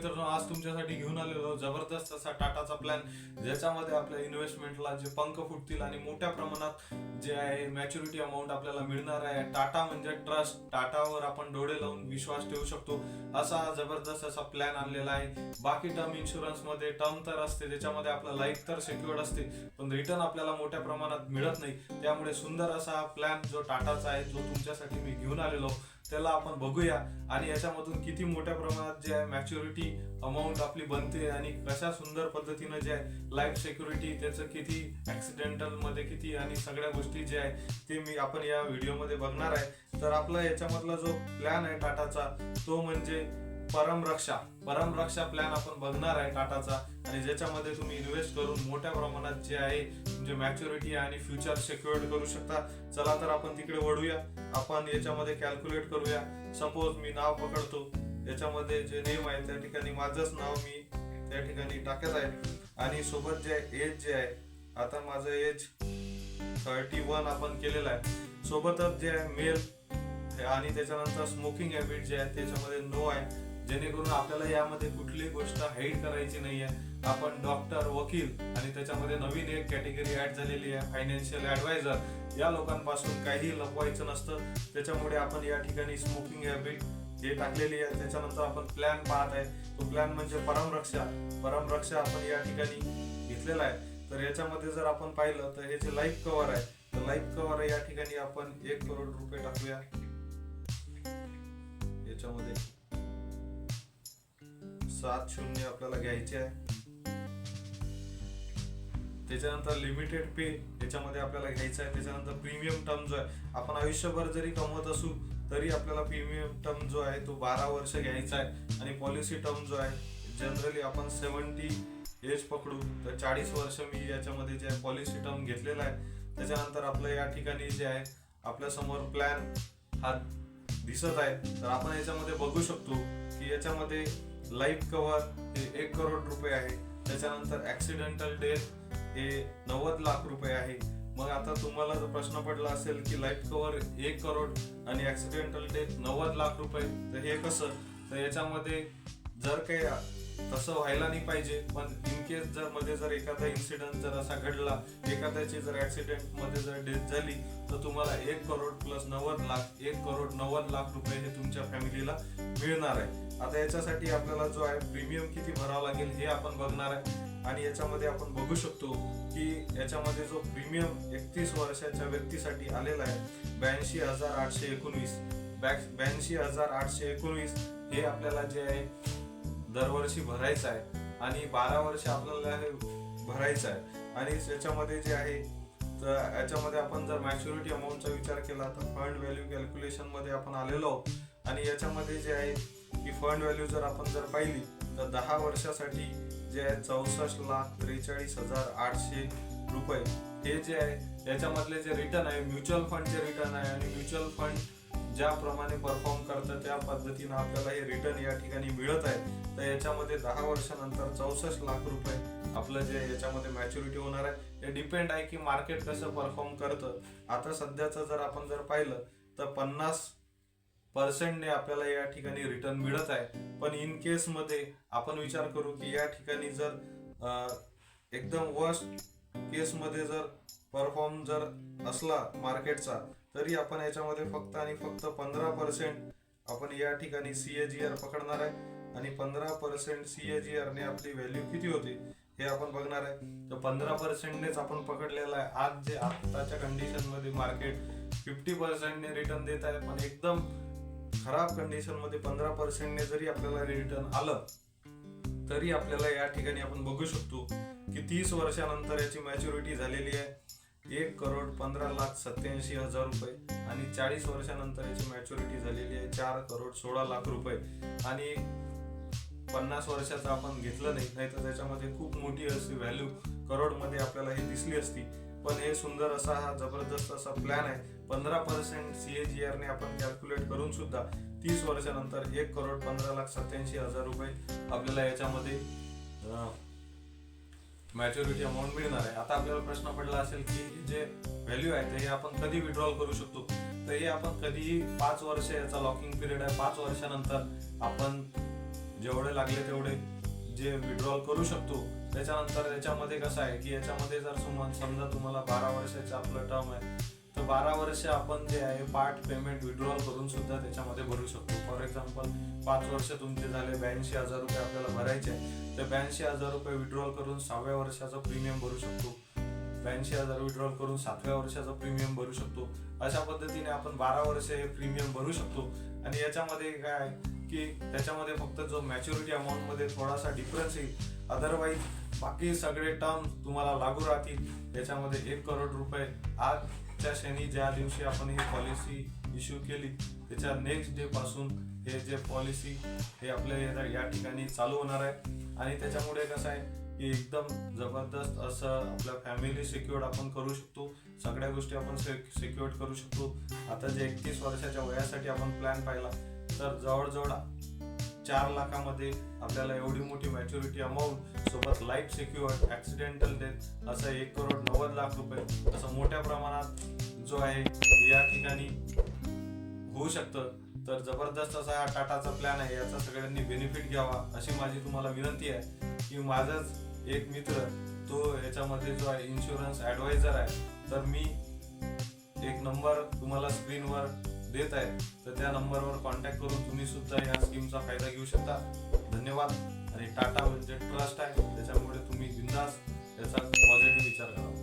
मित्रांनो आज तुमच्यासाठी घेऊन आलेलो जबरदस्त असा टाटाचा प्लॅन ज्याच्यामध्ये आपल्या इन्व्हेस्टमेंटला जे पंख फुटतील आणि मोठ्या प्रमाणात जे आहे मॅच्युरिटी अमाऊंट आपल्याला मिळणार आहे. टाटा म्हणजे ट्रस्ट टाटावर आपण डोळे लावून विश्वास ठेवू शकतो. असा जबरदस्त असा प्लॅन आणलेला आहे. बाकी टर्म इन्शुरन्समध्ये टर्म तर असते त्याच्यामध्ये आपलं लाईफ तर सिक्युअर्ड असते पण रिटर्न आपल्याला मोठ्या प्रमाणात मिळत नाही. त्यामुळे सुंदर असा प्लॅन जो टाटाचा आहे जो तुमच्यासाठी मी घेऊन आलेलो त्याला आपण बघूया. आणि याच्यामधून किती मोठ्या प्रमाणात जे आहे मॅच्युरिटी अमाऊंट आपली बनते आणि कशा सुंदर पद्धतीनं जे आहे लाईफ सिक्युरिटी त्याचं किती ऍक्सिडेंटलमध्ये किती आणि सगळ्या गोष्टी जे आहे ते मी आपण या व्हिडिओमध्ये बघणार आहे. तर आपला याच्यामधला जो प्लॅन आहे टाटाचा तो म्हणजे परमरक्षा परमरक्षा प्लॅन आपण बघणार आहे टाटाचा. आणि ज्याच्यामध्ये तुम्ही इन्व्हेस्ट करून मोठ्या प्रमाणात जे आहे म्हणजे मॅच्युरिटी आणि फ्युचर सिक्युअर्ड करू शकता. चला तर आपण तिकडे वळूया. आपण याच्यामध्ये कॅल्क्युलेट करूया. सपोज मी नाव पकडतो. याच्यामध्ये जे नेम आहे त्या ठिकाणी माझंच नाव मी त्या ठिकाणी टाकत आहे. आणि सोबत जे एज जे आहे आता माझं एज थर्टी वन आपण केलेलं आहे. सोबतच जे आहे मेल आणि त्याच्यानंतर स्मोकिंग हॅबिट जे आहे त्याच्यामध्ये नो आहे. जेणेकरून आपल्याला यामध्ये कुठली गोष्ट हाईड करायची नाहीये. आपण डॉक्टर वकील आणि त्याच्यामध्ये नवीन एक कॅटेगरी ऍड झालेली आहे फायनान्शियल ऍडवायझर या लोकांपासून काही लपवायचं नसतं. त्याच्यामुळे आपण या ठिकाणी स्मोकिंग हॅबिट हे टाकलेली आहे त्याच्यानंतर आपण प्लॅन पाहत आहे. तो प्लॅन म्हणजे परमरक्षा. परमरक्षा आपण या ठिकाणी घेतलेला आहे. तर याच्यामध्ये जर आपण पाहिलं तर हे जे लाईफ कव्हर आहे तर लाईफ कव्हर या ठिकाणी आपण एक करोड रुपये टाकूया. याच्यामध्ये. सात शून्य आपल्याला घ्यायचे आहे. त्याच्यानंतर लिमिटेड पे याच्यामध्ये आपल्याला घ्यायचं आहे. त्याच्यानंतर प्रीमियम टर्म जो आहे आपण आयुष्यभर जरी कमवत असू तरी आपल्याला प्रीमियम टर्म जो आहे तो बारा वर्ष घ्यायचा आहे. आणि पॉलिसी टर्म जो आहे जनरली आपण सेवन्टी एज पकडू तर चाळीस वर्ष मी याच्यामध्ये जे आहे पॉलिसी टर्म घेतलेला आहे. त्याच्यानंतर आपलं या ठिकाणी जे आहे आपल्यासमोर प्लॅन हा दिसत आहे तर आपण याच्यामध्ये बघू शकतो की याच्यामध्ये लाईफ कव्हर हे एक करोड रुपये आहे. त्याच्यानंतर ॲक्सिडेंटल डेथ हे नव्वद लाख रुपये आहे. मग आता तुम्हाला जर प्रश्न पडला असेल की लाईफ कव्हर एक करोड आणि ॲक्सिडेंटल डेथ नव्वद लाख रुपये तर हे कसं? तर याच्यामध्ये जर काही तसं व्हायला नाही पाहिजे. पण इन केस जर मध्ये जर एखादा इन्सिडेंट जर असा घडला एखाद्याची जर ऍक्सिडेंटमध्ये जर डेथ झाली तर तुम्हाला एक करोड प्लस नव्वद लाख एक करोड नव्वद लाख रुपये हे तुमच्या फॅमिलीला मिळणार आहे. आता याच्यासाठी आपल्याला जो आहे प्रीमियम किती भरावा लागेल हे आपण बघणार आहे. आणि याच्यामध्ये आपण बघू शकतो की याच्यामध्ये जो प्रीमियम एकतीस वर्षाच्या व्यक्तीसाठी आलेला आहे ब्याऐंशी हजार आठशे एकोणवीस. ब्याऐंशी हजार आठशे एकोणवीस हे आपल्याला जे आहे दरवर्षी भरायचा आहे. आणि बारा वर्ष आपल्याला हे भरायचं आहे. आणि याच्यामध्ये जे आहे तर याच्यामध्ये आपण जर मॅच्युरिटी अमाऊंटचा विचार केला तर फंड व्हॅल्यू कॅल्क्युलेशनमध्ये आपण आलेलो आणि याच्यामध्ये जे आहे की फंड व्हॅल्यू जर आपण जर पाहिली तर दहा वर्षासाठी जे आहे चौसष्ट लाख त्रेचाळीस हजार आठशे रुपये. हे जे आहे याच्यामधले जे रिटर्न आहे म्युच्युअल फंडचे रिटर्न आहे. आणि म्युच्युअल फंड ज्याप्रमाणे परफॉर्म करतं त्या पद्धतीनं आपल्याला हे रिटर्न या ठिकाणी मिळत आहे. तर याच्यामध्ये दहा वर्षानंतर चौसष्ट लाख रुपये आपलं जे याच्यामध्ये मॅच्युरिटी होणार आहे. हे डिपेंड आहे की मार्केट कसं परफॉर्म करतं. आता सध्याचं जर आपण जर पाहिलं तर पन्नास पर्सेंटने आपल्याला या ठिकाणी रिटर्न मिळत आहे. पण इन केस मध्ये आपण विचार करू की या ठिकाणी जर एकदम वर्स्ट केस मध्ये जर परफॉर्म जर असला मार्केटचा तरी आपण याच्यामध्ये फक्त आणि फक्त पंधरा पर्सेंट आपण या ठिकाणी सी ए जी आर पकडणार आहे. आणि पंधरा percent C A G R ने आपली व्हॅल्यू किती होती हे आपण बघणार आहे. तर पंधरा पर्सेंटनेच आपण पकडलेलं आहे. आज जे आताच्या कंडिशनमध्ये मार्केट फिफ्टी पर्सेंटने रिटर्न देत आहे पण एकदम खराब कंडिशनमध्ये पंधरा पर्सेंटने जरी आपल्याला रिटर्न आलं तरी आपल्याला या ठिकाणी आपण बघू शकतो की तीस वर्षानंतर याची मॅच्युरिटी झालेली आहे. एक करोड पंधरा लाख सत्याऐंशी हजार रुपये आणि चाळीस वर्षानंतर याची मॅच्युरिटी झालेली आहे. चार करोड सोळा लाख रुपये. आणि पन्नास वर्षाचं आपण घेतलं नाही नाही तर त्याच्यामध्ये खूप मोठी अशी व्हॅल्यू करोडमध्ये आपल्याला हे दिसली असती. पण हे सुंदर असा हा जबरदस्त असा प्लॅन आहे. पंधरा पर्सेंट सी ए जी आरने आपण कॅल्क्युलेट करून सुद्धा तीस वर्षानंतर एक करोड पंधरा लाख सत्याऐंशी हजार रुपये आपल्याला याच्यामध्ये मॅच्युरिटी अमाऊंट मिळणार आहे. आता आपल्याला प्रश्न पडला असेल की जे व्हॅल्यू आहे ते हे आपण कधी विड्रॉल करू शकतो? तर हे आपण कधीही पाच वर्ष याचा लॉकिंग पिरियड आहे. पाच वर्षानंतर आपण जेवढे लागले तेवढे जे विड्रॉल करू शकतो त्याच्यानंतर याच्यामध्ये कसं आहे की याच्यामध्ये जर समजा तुम्हाला बारा वर्षाचं आपलं टर्म आहे तर बारा वर्ष आपण जे आहे पार्ट पेमेंट विड्रॉल करून सुद्धा त्याच्यामध्ये भरू शकतो. फॉर एक्झाम्पल पाच वर्ष तुमचे झाले ब्याऐंशी हजार रुपये आपल्याला भरायचे तर ब्याऐंशी हजार रुपये विड्रॉल करून सहाव्या वर्षाचा प्रीमियम भरू शकतो. ब्याऐंशी हजार विड्रॉल करून सातव्या वर्षाचा प्रीमियम भरू शकतो. अशा पद्धतीने आपण बारा वर्ष हे प्रीमियम भरू शकतो. आणि याच्यामध्ये काय आहे की त्याच्यामध्ये फक्त जो मॅच्युरिटी अमाऊंटमध्ये थोडासा डिफरन्स येईल अदरवाईज बाकी सगळे टर्म तुम्हाला लागू राहतील. याच्यामध्ये एक करोड रुपये आजच्या क्षणी ज्या दिवशी आपण ही पॉलिसी इश्यू केली त्याच्या नेक्स्ट डे पासून हे जे पॉलिसी हे आपल्या या- या ठिकाणी चालू होणार आहे. आणि त्याच्यामुळे कसं आहे की एकदम जबरदस्त असं आपल्या फॅमिली सिक्युअर्ड आपण करू शकतो. सगळ्या गोष्टी आपण सिक्युअर्ड करू शकतो. आता जे एकतीस वर्षाच्या वयासाठी आपण प्लॅन पाहिला तर जवळजवळ चार लाखामध्ये आपल्याला एवढी मोठी मॅच्युरिटी अमाऊंट सोबत लाईफ सिक्युअर्ड ऍक्सिडेंटल डेथ असं एक करोड नव्वद लाख रुपये असं मोठ्या प्रमाणात जो आहे या ठिकाणी होऊ शकतं. तर जबरदस्त असा हा टाटाचा प्लॅन आहे. याचा सगळ्यांनी बेनिफिट घ्यावा अशी माझी तुम्हाला विनंती आहे. की माझाच एक मित्र तो याच्यामध्ये जो आहे इन्शुरन्स ॲडवायझर आहे. तर मी एक नंबर तुम्हाला स्क्रीनवर देत आहे तर त्या नंबरवर कॉन्टॅक्ट करून तुम्ही सुद्धा या स्कीमचा फायदा घेऊ शकता. धन्यवाद. आणि टाटा म्हणजे ट्रस्ट आहे. त्याच्यामुळे तुम्ही बिंदास याचा पॉझिटिव्ह विचार करा